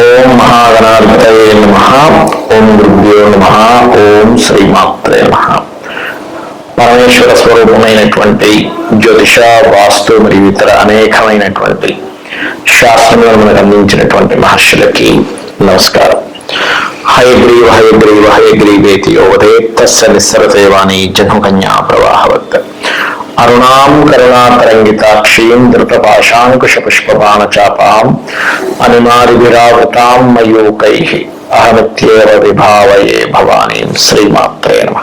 ఓం మహాగణాధిపతయే నమ. ఓం గురుభ్యో నమ. ఓం శ్రీమాత్రే నమ. పరమేశ్వర స్వరూపమైనటువంటి జ్యోతిష వాస్తు మరియు ఇతర అనేకమైనటువంటి శాస్త్రములను మనకు అందించినటువంటి మహర్షులకి నమస్కారం. హయగ్రీవ హయగ్రీవ హయగ్రీవేతి యోవదే తస్య నిస్సరసేవాణి జన్మకన్యా ప్రవాహవత్. అరుణాం కరుణాతరంగితాక్షీం ధృతపాశాంకుశ పుష్పబాణ మయూకై అహమిత్యేవ విభావయే భవానీ శ్రీమాత్రే నమ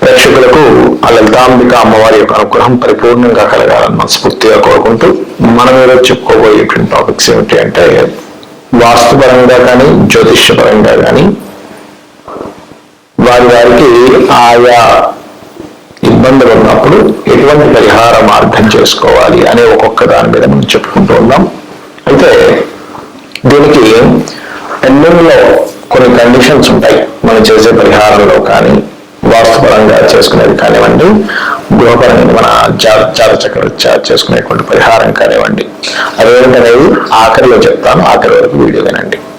ప్రేక్షకులకు ఆ లలితాంబిక అమ్మవారి యొక్క అనుగ్రహం పరిపూర్ణంగా కలగాలని మనస్ఫూర్తిగా కోరుకుంటూ మనం ఈరోజు చెప్పుకోబోయేటువంటి టాపిక్స్ ఏమిటి అంటే వాస్తుపరంగా కానీ జ్యోతిష్యపరంగా కానీ వారి వారికి ఆయా ఇబ్బందులు ఉన్నప్పుడు ఎటువంటి పరిహార మార్గం చేసుకోవాలి అనే ఒక్కొక్క దాని మీద మనం చెప్పుకుంటూ ఉన్నాం. అయితే దీనికి ఎన్నెన్నో కొన్ని కండిషన్స్ ఉంటాయి. మనం చేసే పరిహారంలో కానీ వాస్తుపరంగా చేసుకునేది కానివ్వండి గృహపరంగా మన జాత జాత చక్ర చేసుకునేటువంటి పరిహారం కానివ్వండి. అదేంటనేది ఆఖరిలో చెప్తాను. ఆఖరి వరకు వీడియో వినండి.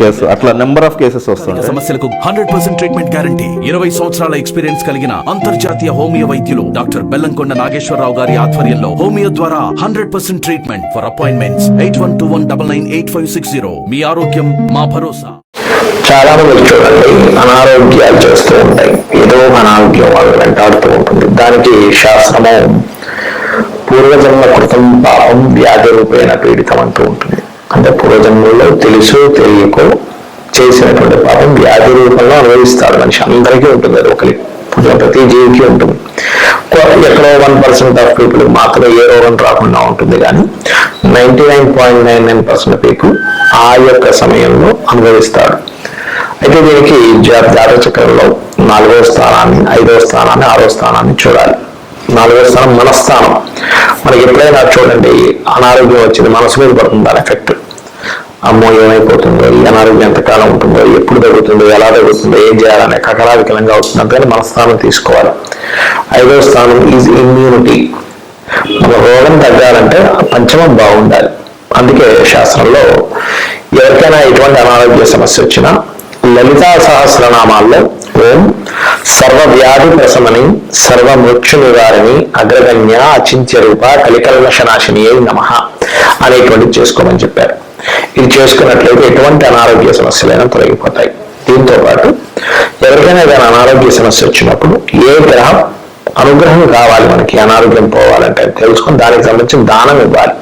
కేసు అట్లా నెంబర్ ఆఫ్ కేసెస్ సమస్యలకు హండ్రెడ్ పర్సెంట్ ట్రీట్మెంట్ గ్యారంటీ ఇరవై సంవత్సరాల ఎక్స్పీరియన్స్ కలిగిన అంతర్జాతీయ హోమియో వైద్యులు డాక్టర్ బెల్లంకొండ నాగేశ్వరరావు గారి ఆధ్వర్యంలో హోమియో ద్వారా hundred percent treatment for appointments eight one two one double nine eight five six zero మీ ఆరోగ్యం మా భరోసా. చాలా మంది చూడండి అనారోగ్యాలు చేస్తూ ఉంటాయి. ఏదో అనారోగ్యం వాళ్ళు వెంటాడుతూ ఉంటుంది. దానికి శాస్త్రము పూర్వజన్మ కృతం పాపం వ్యాధి రూపేణ పీడితం అంటూ ఉంటుంది. అంటే పూర్వజన్మల్లో తెలుసు తెలియకో చేసినటువంటి పాపం వ్యాధి రూపంలో అనుభవిస్తారు మనిషి. అందరికీ ఉంటుంది అది ఒకరి పుట్టిన ప్రతి జీవికి ఉంటుంది. ఎక్కడో వన్ పర్సెంట్ ఆఫ్ పీపుల్ మాత్రమే ఏ రోగం రాకుండా ఉంటుంది కానీ ninety nine point nine nine percent people ఆ యొక్క సమయంలో అనుభవిస్తాడు అయితే దీనికి జా- చక్రంలో నాలుగో స్థానాన్ని ఐదవ స్థానాన్ని ఆరో స్థానాన్ని చూడాలి. నాలుగో స్థానం మనస్థానం. మనకి ఎప్పుడైనా చూడండి అనారోగ్యం వచ్చింది మనసు మీద పడుతుంది దాని ఎఫెక్ట్ అమ్మో ఏమైపోతుందో ఈ అనారోగ్యం ఎంతకాలం ఉంటుందో ఎప్పుడు తగ్గుతుందో ఎలా తగ్గుతుందో ఏం చేయాలనే కకరావికలంగా అవుతుంది. అంతేని మనస్థానం తీసుకోవాలి. ఐదవ స్థానం ఈజ్ ఇమ్యూనిటీ మన రోగం తగ్గాలంటే పంచమం బాగుండాలి. అందుకే శాస్త్రంలో ఎవరికైనా ఎటువంటి అనారోగ్య సమస్య వచ్చినా లలితా సహస్రనామాల్లో ఓం సర్వ వ్యాధి ప్రశమని సర్వ మృత్యు నివారిణి అగ్రగణ్య అచింత్య రూప కలికల్మషనాశిని నమ అనేటువంటిది చేసుకోమని చెప్పారు. ఇది చేసుకున్నట్లయితే ఎటువంటి అనారోగ్య సమస్యలైనా తొలగిపోతాయి. దీంతో పాటు ఎవరికైనా ఏదైనా అనారోగ్య సమస్య వచ్చినప్పుడు ఏ గ్రహం అనుగ్రహం కావాలి మనకి అనారోగ్యం పోవాలంటే అది తెలుసుకొని దానికి సంబంధించిన దానం ఇవ్వాలి.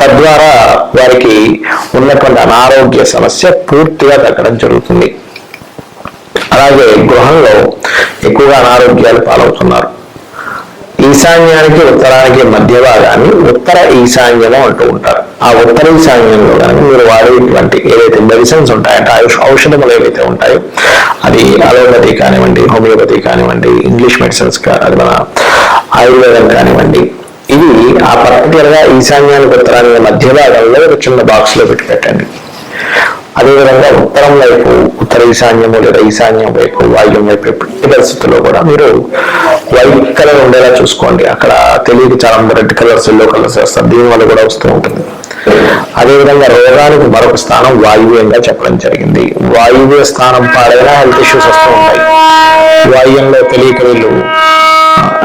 తద్వారా వారికి ఉన్నటువంటి అనారోగ్య సమస్య పూర్తిగా తగ్గడం జరుగుతుంది. అలాగే గృహంలో ఎక్కువగా అనారోగ్యాలు పాలవుతున్నారు. ఈశాన్యానికి ఉత్తరానికి మధ్య భాగాన్ని ఉత్తర ఈశాన్యము అంటూ ఉంటారు. ఆ ఉత్తర ఈశాన్యంలో కనుక మీరు వాడేటువంటి ఏదైతే మెడిసిన్స్ ఉంటాయంటే ఆయుష్ ఔషధములు ఏవైతే ఉంటాయో అది అలోపతి కానివ్వండి హోమియోపతి కానివ్వండి ఇంగ్లీష్ మెడిసిన్స్ అది మన ఆయుర్వేదం కానివ్వండి ఇవి ఆ పర్టికులర్గా ఈశాన్యానికి ఉత్తరానికి మధ్య భాగంలో చిన్న బాక్స్లో పెట్టి పెట్టండి. అదేవిధంగా ఉత్తరం వైపు ఉత్తర ఈశాన్యము లేదా ఈశాన్యం వైపు వాయువ్యం వైపు ఎట్టి పరిస్థితుల్లో కూడా మీరు వైట్ కలర్ ఉండేలా చూసుకోండి. అక్కడ తెలియక చాలా మంది రెడ్ కలర్స్ ఎల్లో కలర్స్ వేస్తారు దీని వల్ల కూడా వస్తూ ఉంటుంది. అదేవిధంగా రోగానికి మరొక స్థానం వాయువ్యంగా చెప్పడం జరిగింది. వాయువ్య స్థానం పాడైనా హెల్త్ ఇష్యూస్ వస్తూ ఉంటాయి. వాయువ్యంలో తెలియక వీళ్ళు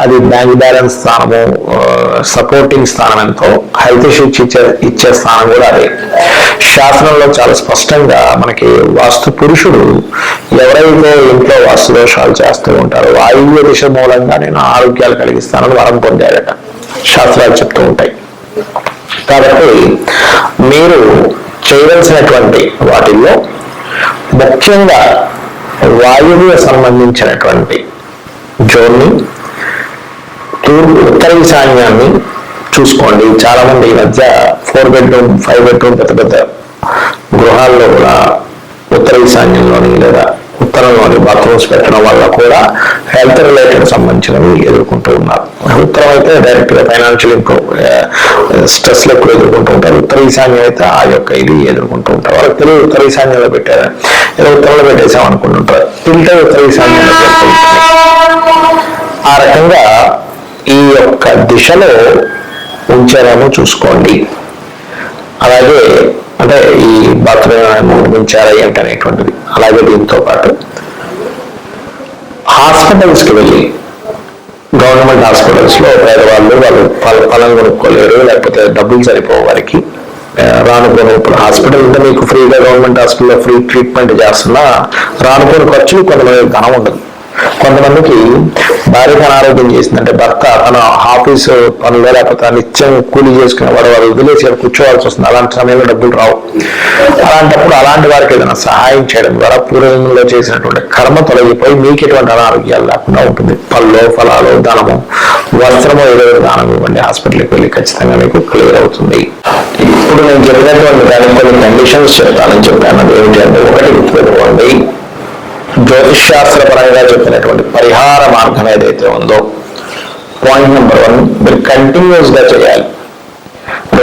అది బ్యాంక్ బ్యాలెన్స్ స్థానము సపోర్టింగ్ స్థానం ఎంతో. హెల్త్ ఇష్యూస్ ఇచ్చే ఇచ్చే స్థానం కూడా అదే. శాస్త్రంలో చాలా స్పష్టంగా మనకి వాస్తు పురుషుడు ఎవరైతే ఇంట్లో వాస్తు దోషాలు చేస్తూ ఉంటారో వాయువ్య దిశ మూలంగా నేను ఆరోగ్యాలు కలిగిస్తానని వరం పొందాడట. శాస్త్రాలు చెప్తూ ఉంటాయి. కాబట్టి మీరు చేయవలసినటువంటి వాటిల్లో ముఖ్యంగా వాయువ్య సంబంధించినటువంటి జోన్ని తూర్పు ఉత్తర ఈశాన్యాన్ని చూసుకోండి. చాలా మంది ఈ మధ్య ఫోర్ బెడ్రూమ్ ఫైవ్ బెడ్రూమ్ పెద్ద పెద్ద గృహాల్లో కూడా ఉత్తర ఈశాన్యంలోని లేదా ఉత్తరంలోని బాత్రూమ్స్ పెట్టడం వల్ల కూడా హెల్త్ రిలేటెడ్ సంబంధించినవి ఎదుర్కొంటూ ఉన్నారు. ఉత్తరం అయితే డైరెక్ట్గా ఫైనాన్షియల్ ఇంప్రూవ్ స్ట్రెస్ ఎక్కువ ఎదుర్కొంటూ ఉంటారు. ఉత్తర ఈశాన్యం అయితే ఆ యొక్క ఇది ఎదుర్కొంటూ ఉంటారు. వాళ్ళకి తెలియదు ఉత్తర ఈశాన్యంలో పెట్టారు? ఏదో ఉత్తరంలో పెట్టేసాం అనుకుంటుంటారు. తింటే ఉత్తర ఈశాన్యంలో ఆ రకంగా ఈ యొక్క దిశలో ఉంచారేమో చూసుకోండి. అలాగే అంటే ఈ బాత్రూమ్ ఉంచారా ఏంటి అనేటువంటిది అలాగే దీంతో పాటు హాస్పిటల్స్కి వెళ్ళి గవర్నమెంట్ హాస్పిటల్స్లో పేదవాళ్ళు వాళ్ళు పల ఫలం కొనుక్కోలేరు లేకపోతే డబ్బులు సరిపోవు వారికి. రానుకోని ఇప్పుడు హాస్పిటల్ ఉంటే మీకు ఫ్రీగా గవర్నమెంట్ హాస్పిటల్లో ఫ్రీ ట్రీట్మెంట్ చేస్తున్నా రానుకోని ఖర్చులు కొంతమంది ధనం ఉండదు. కొంతమందికి భార్యకు అనారోగ్యం చేసిందంటే భర్త తన ఆఫీసు పనులు లేకపోతే నిత్యం కూలి చేసుకునే వాడు వాడు వదిలేసి కూర్చోవాల్సి వస్తుంది. అలాంటి సమయంలో డబ్బులు రావు. అలాంటప్పుడు అలాంటి వారికి ఏదైనా సహాయం చేయడం ద్వారా పూర్వంలో చేసినటువంటి కర్మ తొలగిపోయి మీకు ఎటువంటి అనారోగ్యాలు లేకుండా ఉంటుంది. పళ్ళు ఫలాలు ధనము వస్త్రము ఏదో దానం ఇవ్వండి. హాస్పిటల్కి వెళ్ళి ఖచ్చితంగా మీకు క్లియర్ అవుతుంది. ఇప్పుడు నేను చెప్పినటువంటి కొన్ని కండిషన్స్ చెప్తానని చెప్పాను. అది ఏంటి అంటే ఒకటి గుర్తుపెట్టుకోండి జ్యోతిష్ శాస్త్ర పరంగా చెప్పినటువంటి పరిహార మార్గం ఏదైతే ఉందో పాయింట్ నెంబర్ వన్ మీరు కంటిన్యూస్గా చేయాలి.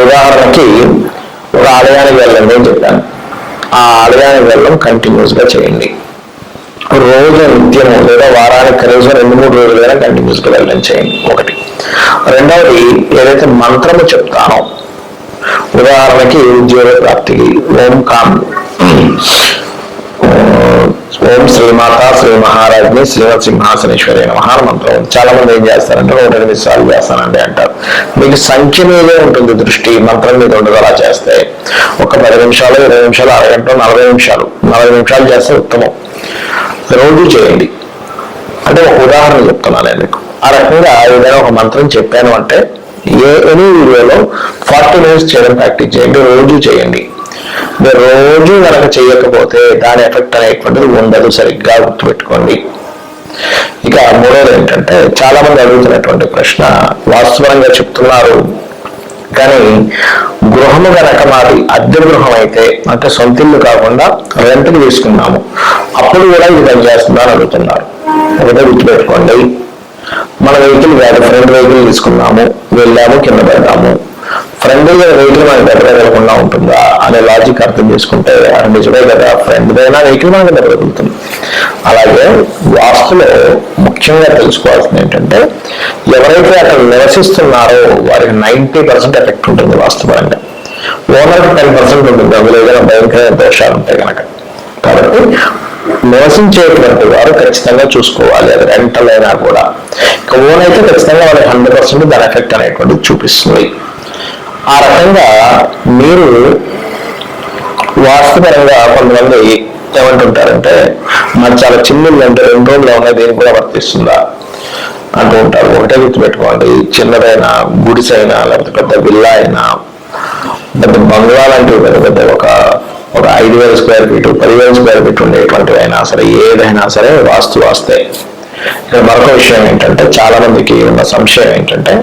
ఉదాహరణకి ఒక ఆలయానికి వెళ్ళండి అని చెప్పాను. ఆ ఆలయానికి వెళ్ళడం కంటిన్యూస్గా చేయండి. రోజు నిత్యము లేదా వారానికి కనీసం రెండు మూడు రోజులైనా కంటిన్యూస్ కంటిన్యూస్గా వెళ్ళడం చేయండి. ఒకటి. రెండవది ఏదైతే మంత్రము చెప్తానో ఉదాహరణకి ఉద్యోగ ప్రాప్తికి ఓం కామ్. ఓం శ్రీమాత శ్రీ మహారాజ్ని శ్రీమత్ సింహాసనేశ్వరి మహాన మంత్రం. చాలా మంది ఏం చేస్తారంటే నూట ఎనిమిది సార్లు చేస్తానండి అంటారు. మీకు సంఖ్య మీదే ఉంటుంది దృష్టి మంత్రం మీద ఉండదు అలా చేస్తే. ఒక పది నిమిషాలు ఇరవై నిమిషాలు అరగంట నలభై నిమిషాలు. నలభై నిమిషాలు చేస్తే ఉత్తమం. రోజు చేయండి. అంటే ఒక ఉదాహరణ చెప్తున్నాను నేను మీకు. ఆ రకంగా ఏదైనా ఒక మంత్రం చెప్పాను అంటే ఏ ఎనీ వీడియోలో ఫార్టీ మినిట్స్ చేయడం ప్రాక్టీస్ చేయండి రోజు చేయండి. రోజు కనుక చేయకపోతే దాని ఎఫెక్ట్ అనేటువంటిది ఉండదు సరిగ్గా గుర్తుపెట్టుకోండి. ఇక మూడోది ఏంటంటే చాలా మంది అడుగుతున్నటువంటి ప్రశ్న వాస్తవంగా చెప్తున్నారు కానీ గృహము గనక మాది అద్దె గృహం అయితే అంటే సొంత ఇల్లు కాకుండా రెంట్కి తీసుకున్నాము. అప్పుడు కూడా ఇది పనిచేస్తుందని అడుగుతున్నారు. ఒకటే గుర్తుపెట్టుకోండి. మన వెహికల్ కాదు ఫ్రెండ్ వెహికల్ తీసుకున్నాము వెళ్ళాము కింద పడ్డాము. ఫ్రెండ్గా వెహికల్ మనకి దగ్గర వెళ్ళకుండా ఉంటుందా అనే లాజిక్ అర్థం చేసుకుంటే అది నిజమే కదా ఫ్రెండ్ వెహికల్ మనకి దగ్గర తగులుతుంది అలాగే వాస్తులో ముఖ్యంగా తెలుసుకోవాల్సింది ఏంటంటే ఎవరైతే అక్కడ నివసిస్తున్నారో వారికి నైంటీ పర్సెంట్ ఎఫెక్ట్ ఉంటుంది వాస్తుపరంగా ఓనర్కి టెన్ పర్సెంట్ ఉంటుంది అందులో ఏదైనా భయంకరమైన దోషాలు ఉంటాయి కనుక కాబట్టి నివసించేటువంటి వారు ఖచ్చితంగా చూసుకోవాలి అది రెంటల్ అయినా కూడా. ఇక ఓన్ అయితే ఖచ్చితంగా వాళ్ళకి హండ్రెడ్ పర్సెంట్ దాని ఎఫెక్ట్ అనేటువంటిది చూపిస్తుంది. ఆ రకంగా మీరు వాస్తుపరంగా కొంతమంది ఏమంటుంటారంటే మరి చాలా చిన్న ఇల్లు అంటే రెండు రోజులు ఉన్నాయి దీనికి కూడా వర్తిస్తుందా? అంటూ ఉంటారు. ఒకటే గుర్తుపెట్టుకోండి చిన్నదైనా గుడిసైనా లేకపోతే పెద్ద విల్లా అయినా పెద్ద బంగ్లా లాంటివి పెద్ద పెద్ద ఒక ఒక ఐదు వేల స్క్వేర్ ఫీట్ పదివేల స్క్వేర్ ఫీట్ ఉండేటువంటివి అయినా సరే ఏదైనా సరే వాస్తు వాస్తే. మరొక విషయం ఏంటంటే చాలా మందికి ఉన్న సంశయం ఏంటంటే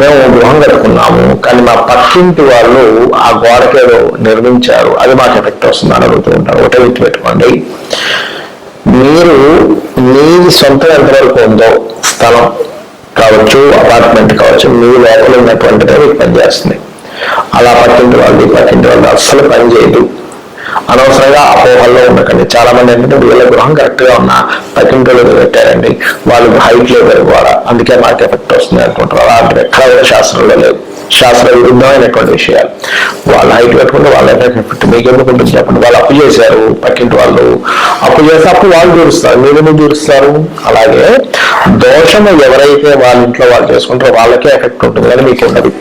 మేము గృహం కట్టుకున్నాము కానీ మా పక్కింటి వాళ్ళు ఆ గోడకేదో నిర్మించారు అది మాకు ఎఫెక్ట్ వస్తుందని అడుగుతూ ఉంటారు. ఒకటే గుర్తు పెట్టుకోండి. మీరు మీ సొంతం ఎంతవరకు ఉందో స్థలం కావచ్చు అపార్ట్మెంట్ కావచ్చు మీ లోపల ఉన్నటువంటిదే మీకు పనిచేస్తుంది. అలా పక్కింటి వాళ్ళు ఈ పక్కింటి వాళ్ళు అస్సలు పనిచేయదు అనవసరంగా అపోహల్లో ఉండకండి. చాలా మంది ఏంటంటే వీళ్ళ గృహం కరెక్ట్గా ఉన్న పక్కింటి పెట్టారండి. వాళ్ళు హైట్ లేబర్ కూడా. అందుకే మాకు ఎఫెక్ట్ వస్తుంది అనుకుంటారు. అలాంటివి ఎక్కడ శాస్త్రంలో లేవు శాస్త్ర విరుద్ధమైనటువంటి విషయాలు. వాళ్ళ హైట్ పెట్టుకుంటే వాళ్ళ ఎఫెక్ట్ మీకెందుకు ఉంటుంది చెప్పండి. వాళ్ళు అప్పు చేశారు పక్కింటి వాళ్ళు. అప్పు చేస్తే అప్పు వాళ్ళు తీరుస్తారు. మీరు ఎందుకు తీరుస్తారు? అలాగే దోషము ఎవరైతే వాళ్ళ ఇంట్లో వాళ్ళు చేసుకుంటారో వాళ్ళకే ఎఫెక్ట్ ఉంటుంది. కానీ మీకు ఉండదు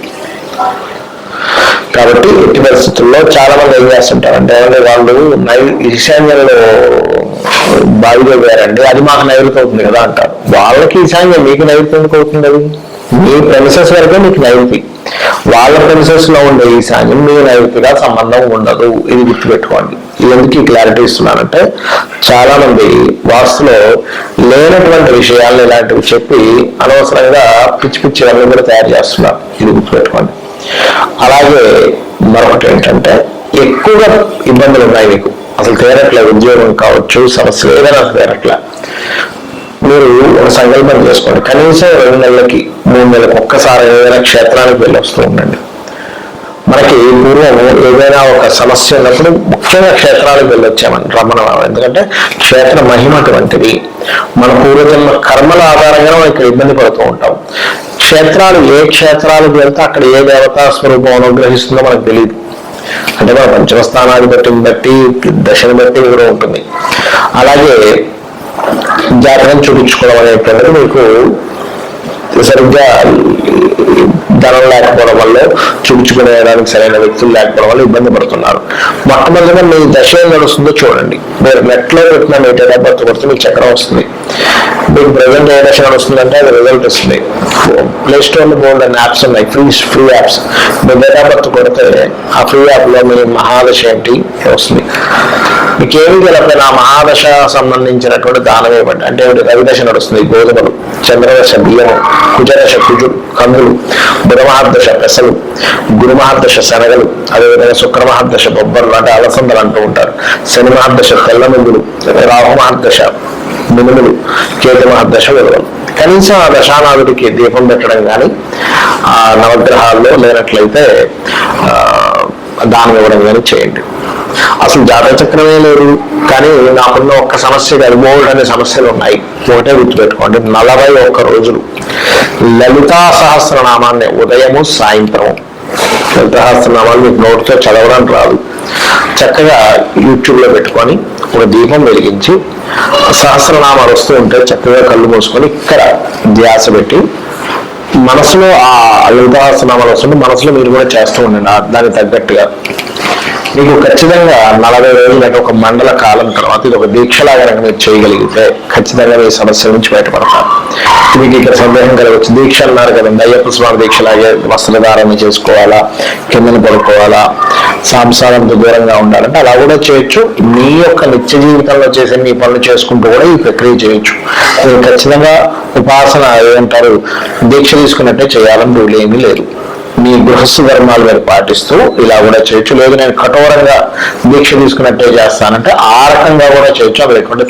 కాబట్టి ఎట్టి పరిస్థితుల్లో చాలా మంది ఏం చేస్తుంటారు? అంటే ఏమంటే వాళ్ళు ఈశాన్యంలో బావిలో పోయారండి అది మాకు నైరుతి అవుతుంది కదా అంటారు. వాళ్ళకి ఈశాన్యం మీకు నైరుతి ఎందుకు అవుతుంది అది? మీ ప్రెమిసెస్ వరకే మీకు నైరుతి. వాళ్ళ ప్రెమిసెస్లో ఉండే ఈశాన్యం మీ నైరుతిగా సంబంధం ఉండదు. ఇది గుర్తుపెట్టుకోండి. ఇది ఎందుకు ఈ క్లారిటీ ఇస్తున్నానంటే చాలా మంది వాస్తులో లేనటువంటి విషయాలు ఇలాంటివి చెప్పి అనవసరంగా పిచ్చి పిచ్చి అన్ని కూడా తయారు చేస్తున్నారు. ఇది గుర్తుపెట్టుకోండి. అలాగే మరొకటి ఏంటంటే ఎక్కువగా ఇబ్బందులు ఉన్నాయి మీకు. అసలు తీరట్లే ఉద్యోగం కావచ్చు సమస్యలు ఏదైనా తీరట్లే. మీరు ఒక సంకల్పం చేసుకోండి. కనీసం రెండు నెలలకి మూడు నెలలకు ఒక్కసారి ఏదైనా క్షేత్రానికి వెళ్ళి వస్తూ ఉండండి. మనకి పూర్వం ఏదైనా ఒక సమస్య ఉన్నప్పుడు ముఖ్యంగా క్షేత్రాలకు వెళ్ళొచ్చామని రమణ ఎందుకంటే క్షేత్ర మహిమ అటువంటిది. మన పూర్వజన్మ కర్మల ఆధారంగా మనం ఇక్కడ ఇబ్బంది పడుతూ ఉంటాం. క్షేత్రాలు ఏ క్షేత్రాలకు వెళ్తే అక్కడ ఏ దేవతా స్వరూపం అనుగ్రహిస్తుందో మనకు తెలియదు అంటే మన పంచమ స్థానాధిపతిని బట్టి దశని బట్టి కూడా ఉంటుంది. అలాగే జాతకం చూపించుకోవడం అనేటువంటిది మీకు సరిగ్గా ధనం లేకపోవడం వల్ల చూపించుకునేదానికి సరైన వ్యక్తులు లేకపోవడం వల్ల ఇబ్బంది పడుతున్నారు. మొట్టమొదటిగా మీ దశ ఏం నడుస్తుందో చూడండి. మీరు నెట్లో పెట్టిన మీ డేట్ బర్త్ కొడితే మీకు చక్రం వస్తుంది. మీకు ప్రజెంట్ ఏ దశ నడుస్తుందంటే అది రిజల్ట్ వస్తుంది. ప్లే స్టోర్ బోల్డ్ అని యాప్స్ ఉన్నాయి. ఫ్రీ ఫ్రీ యాప్స్ మీ డేటా బర్త్ కొడితే ఆ ఫ్రీ యాప్లో మీ మహాదశ ఏంటి? వస్తుంది. మీకు ఏమి మహాదశ సంబంధించినటువంటి దానం ఇవ్వండి అంటే రవిదశ నడుస్తుంది గోధుమలు చంద్రదశ బియ్యము కుజదశ కుజు కందులు బుధమహాదశ పెసలు గురుమహాదశ శనగలు అదేవిధంగా శుక్రమహాదశ బొబ్బర్లు అంటే అలసందలు అంటూ ఉంటారు. శని మహాదశ తెల్ల నువ్వులు రాహు మినుములు కేతు మహాదశ విలువలు. కనీసం ఆ దశానాథుడికి దీపం పెట్టడం కానీ ఆ నవగ్రహాల్లో లేనట్లయితే దానం ఇవ్వడం కానీ చేయండి. అసలు జాతక చక్రమే లేదు. కానీ నాకున్న ఒక్క సమస్య కాదు అనే సమస్యలు ఉన్నాయి. ఒకటే గుర్తుపెట్టుకోండి నలభై ఒక్క రోజులు. లలితా సహస్రనామాన్ని ఉదయము సాయంత్రం లలితా సహస్రనామాలు మీకు నోటితో చదవడం రాదు. చక్కగా యూట్యూబ్లో పెట్టుకొని ఒక దీపం వెలిగించి సహస్రనామాలు వస్తూ ఉంటే చక్కగా కళ్ళు మూసుకొని ఇక్కడ ధ్యాస పెట్టి మనసులో ఆ లలితా వస్తుంటే మనసులో మీరు కూడా చేస్తూ ఉండండి దానికి తగ్గట్టుగా. మీకు ఖచ్చితంగా నలభై రోజులు అంటే ఒక మండల కాలం తర్వాత ఇది ఒక దీక్షలాగా కనుక మీరు చేయగలిగితే ఖచ్చితంగా మీ సమస్య నుంచి బయటపడతారు. మీకు ఇక్కడ సందేహం కలగవచ్చు దీక్ష అన్నారు కదండి అయ్యప్ప స్వామి దీక్షలాగే వస్త్రధారణ చేసుకోవాలా కిందన పడుకోవాలా సాంసారంతో దూరంగా ఉండాలంటే అలా కూడా చేయొచ్చు. మీ యొక్క నిత్య జీవితంలో చేసే మీ పనులు చేసుకుంటూ కూడా ఈ ప్రక్రియ చేయొచ్చు. మీరు ఖచ్చితంగా ఉపాసన ఏమంటారు? దీక్ష తీసుకున్నట్టే చేయాలని రూల్ ఏమీ లేదు. మీ గృహస్థ ధర్మాలు మీరు పాటిస్తూ ఇలా కూడా చేయొచ్చు. లేదు నేను కఠోరంగా దీక్ష తీసుకున్నట్టే చేస్తానంటే ఆ రకంగా కూడా చేయొచ్చు. అక్కడ ఎటువంటి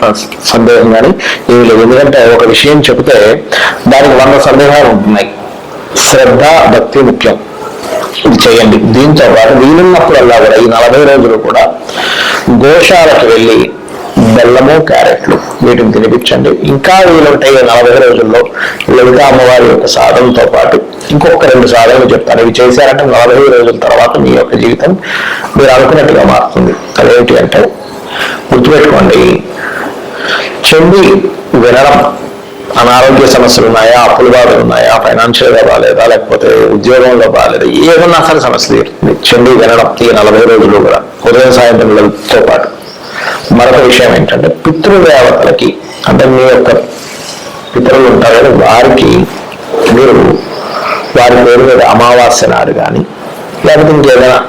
సందేహం కానీ ఏమి లేదు. ఎందుకంటే ఒక విషయం చెబితే దానికి వంద సందేహాలు ఉంటున్నాయి. శ్రద్ధ భక్తి ముఖ్యం. ఇది చేయండి. దీంతో పాటు వీలున్నప్పుడల్లా కూడా ఈ నలభై రోజులు కూడా గోశాలకు వెళ్ళి బెల్లము క్యారెట్లు. వీటిని తినిపించండి. ఇంకా వీలుంటే నలభై రోజుల్లో లలితా అమ్మవారి యొక్క సాధనతో పాటు. ఇంకొక రెండు సాధనలు చెప్తాను. ఇవి చేశారంటే నలభై రోజుల తర్వాత మీ యొక్క జీవితం మీరు అనుకున్నట్టుగా మారుతుంది. అదేంటి అంటే గుర్తుపెట్టుకోండి చెంది వినడం అనారోగ్య సమస్యలు ఉన్నాయా అప్పులు బాధలు ఉన్నాయా ఫైనాన్షియల్గా బాగాలేదా లేకపోతే ఉద్యోగంలో బాగాలేదా ఏమన్నా సరే సమస్య తీరుతుంది. చెండి వినడం ఈ నలభై రోజులు కూడా. ఉదయం సాయంత్రం పాటు. మరొక విషయం ఏంటంటే పితృదేవతలకి అంటే మీ యొక్క పితరులు ఉంటారు కానీ వారికి మీరు వారి పేరు మీద అమావాస్య నాడు కానీ లేకపోతే ఇంకేదైనా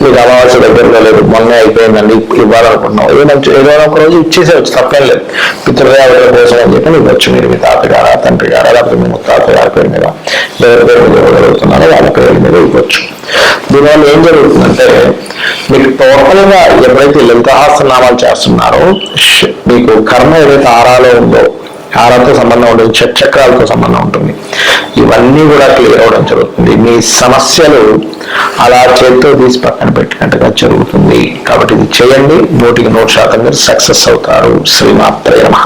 మీకు అమావాస్య దగ్గరగా లేదు మొన్న అయిపోయిందండి ఇవ్వాలనుకుంటున్నాం ఏదైనా ఏదైనా ఒక రోజు ఇచ్చేసేవచ్చు తప్పేం లేదు. పితృదేవతల కోసం అని చెప్పి ఇవ్వచ్చు మీరు మీ తాతగారా తండ్రి గారా లేకపోతే మీ ముత్తాత గారి పేరు మీద ఎవరి పేరు మీద ఇవ్వగలుగుతున్నారో వాళ్ళ పేరు మీద ఇవ్వచ్చు. దీనివల్ల ఏం జరుగుతుందంటే మీకు టోటల్గా ఎవరైతే లింగహాసనామాలు చేస్తున్నారో మీకు కర్మ ఏదైతే ఆరాలో ఉందో ఆరాతో సంబంధం ఉంటుంది చక్రాలతో సంబంధం ఉంటుంది ఇవన్నీ కూడా క్లియర్ అవడం జరుగుతుంది. మీ సమస్యలు అలా చేతితో తీసి పక్కన పెట్టినట్టుగా జరుగుతుంది. కాబట్టి ఇది చేయండి నూటికి నూరు శాతం మీరు సక్సెస్ అవుతారు. శ్రీమాత్రే నమః.